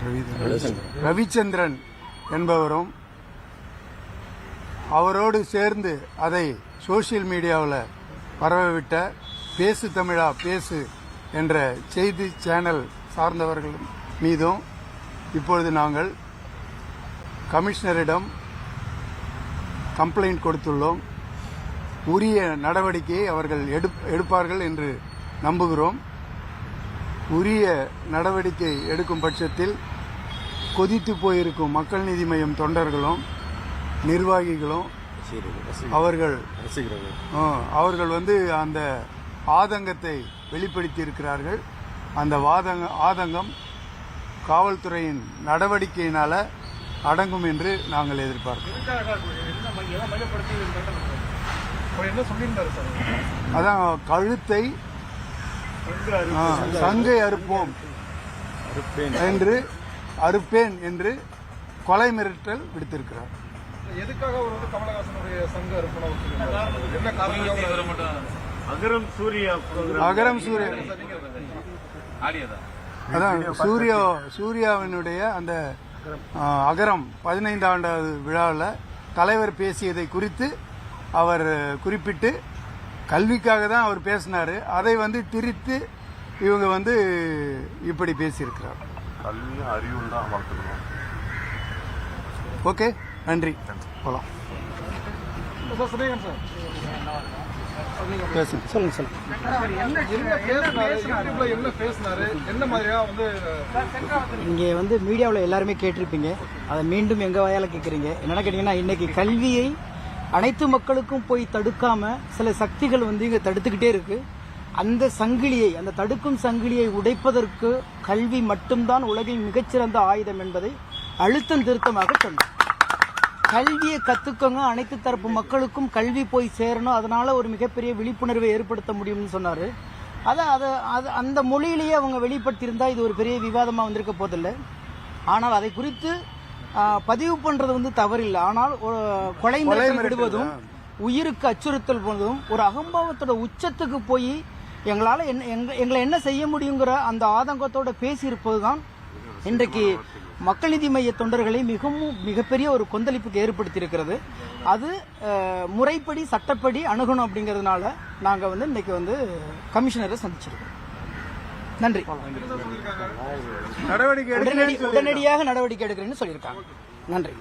ரவிச்சந்திரன். ரவிச்சந்திரன் என்பவரும் அவரோடு சேர்ந்து அதை சோஷியல் மீடியாவில் பரவவிட்ட பேசு தமிழா பேசு என்ற செய்தி சேனல் சார்ந்தவர்கள் மீதும் இப்பொழுது நாங்கள் கமிஷனரிடம் கம்ப்ளைண்ட் கொடுத்துள்ளோம். உரிய நடவடிக்கையை அவர்கள் எடுப்- எடுப்பார்கள் என்று நம்புகிறோம். உரிய நடவடிக்கை எடுக்கும் பட்சத்தில் கொதித்து போயிருக்கும் மக்கள் நீதி மையம் தொண்டர்களும் நிர்வாகிகளும் அவர்கள் அவர்கள் வந்து அந்த ஆதங்கத்தை வெளிப்படுத்தி இருக்கிறார்கள் அந்த வாதங்க ஆதங்கம் காவல்துறையின் நடவடிக்கையினால அடங்கும் என்று நாங்கள் எதிர்பார்க்கிறோம். அதான் கழுத்தை சங்கை அறுப்போம். என்று அறுப்பேன் என்று கொலை மிரட்டல் விடுத்திருக்கிறார். எதுக்காக அவர் வந்து கமலஹாசனுடைய சங்க? என்ன காரணம்? அகரம் சூர்யா. அகரம் சூரிய அதான் சூர்யா சூர்யாவினுடைய அந்த அகரம் பதினைந்தாண்டாவது விழாவில் தலைவர் பேசியதை குறித்து அவர் குறிப்பிட்டு கல்விக்காக தான் அவர் பேசினார். அதை வந்து திரித்து இவங்க வந்து இப்படி பேசியிருக்கிறார். கல்வி அறிவு தான் வளர்த்துக்கணும். ஓகே நன்றி. போகலாம் பேசுங்க. சொல்லுங்க சொல்லுங்க. என்ன பேசினாரு? யூடியூப்ல என்ன பேசினாரு? என்ன மாதிரியா வந்து இங்கே வந்து மீடியாவில் எல்லாருமே கேட்டிருப்பீங்க. அதை மீண்டும் எங்கள் வாயால் கேட்குறீங்க? என்னென்ன கேட்டிங்கன்னா இன்னைக்கு கல்வியை அனைத்து மக்களுக்கும் போய் தடுக்காம சில சக்திகள் வந்து இங்கே தடுத்துக்கிட்டே இருக்கு. அந்த சங்கிலியை அந்த தடுக்கும் சங்கிலியை உடைப்பதற்கு கல்வி மட்டும்தான் உலகின் மிகச்சிறந்த ஆயுதம் என்பதை அழுத்தம் திருத்தமாக சொன்னோம் கல்வியை கத்துக்கோங்க அனைத்து தரப்பு மக்களுக்கும் கல்வி போய் சேரணும் அதனால ஒரு மிகப்பெரிய விழிப்புணர்வை ஏற்படுத்த முடியும்னு சொன்னாரு. அதை அதை அது அந்த மொழியிலேயே அவங்க வெளிப்படுத்தியிருந்தா இது ஒரு பெரிய விவாதமாக வந்திருக்க போதில்லை. ஆனால் அதை குறித்து பதிவு பண்றது வந்து தவறில்லை. ஆனால் கொலை மிரட்டல் விடுவதும் உயிருக்கு அச்சுறுத்தல் போனதும் ஒரு அகம்பாவத்தோட உச்சத்துக்கு போய் எங்களால் என்ன எங்க எங்களை என்ன செய்ய முடியுங்கிற அந்த ஆதங்கத்தோட பேசியிருப்பது தான் இன்றைக்கு மக்கள் நீதி மைய தொண்டர்களை மிகவும் மிகப்பெரிய ஒரு கொந்தளிப்புக்கு ஏற்படுத்தியிருக்கிறது. அது முறைப்படி சட்டப்படி அணுகணும் அப்படிங்கிறதுனால நாங்கள் வந்து இன்னைக்கு வந்து கமிஷனரை சந்திச்சிருக்கோம். நன்றி. நடவடிக்கை உடனடி உடனடியாக நடவடிக்கை எடுக்கிறேன்னு சொல்லியிருக்காங்க. நன்றி.